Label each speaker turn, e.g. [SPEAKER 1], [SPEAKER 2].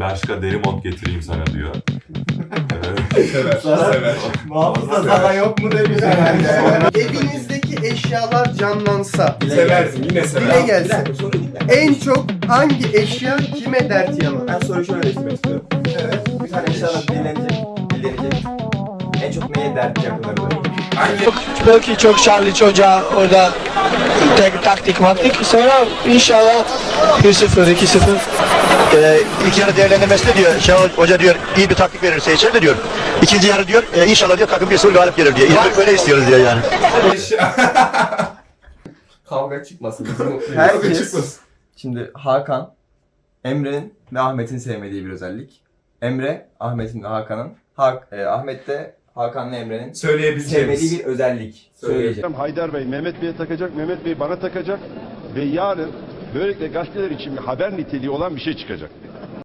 [SPEAKER 1] Bershka deri mont getireyim sana diyor. Evet.
[SPEAKER 2] Sever. Sever.
[SPEAKER 3] Muhafızda sana yok mu demiş herhalde. Evinizdeki eşyalar canlansa
[SPEAKER 2] Seversin yine sever.
[SPEAKER 3] dile gelsin. En çok hangi eşya kime dert yanar?
[SPEAKER 4] Ben soruyu şöyle değiştirmek istiyorum.
[SPEAKER 3] Evet.
[SPEAKER 4] Bir tane eşyalar dinlenecek, dinlenecek. En çok neye dert yakınır böyle?
[SPEAKER 2] Hangi?
[SPEAKER 5] Belki çok Charlie çocuğa orada tek, taktik maktik. Sonra inşallah 1-0, 2-0.
[SPEAKER 6] Ee, ilk yarı değerlendirmesinde diyor, Şenol Hoca diyor iyi bir taktik verirse içer de diyor. İkinci yarı diyor, e, inşallah diyor takım bir sıfır galip gelir diyor. İlk böyle istiyoruz diyor yani.
[SPEAKER 4] Kavga çıkmasın. Bizim.
[SPEAKER 3] Herkes-
[SPEAKER 2] Çıkmasın.
[SPEAKER 4] Şimdi Hakan, Emre'nin ve Ahmet'in sevmediği bir özellik. Emre, Ahmet'in ve Hakan'ın. Hak, e, Ahmet de Hakan'la Emre'nin
[SPEAKER 2] Söyleyebileceğimiz.
[SPEAKER 4] sevmediği bir özellik. Söyleyecek.
[SPEAKER 7] Haydar Bey Mehmet Bey'e takacak, Mehmet Bey bana takacak ve yarın böylelikle gazeteler için bir haber niteliği olan bir şey çıkacak.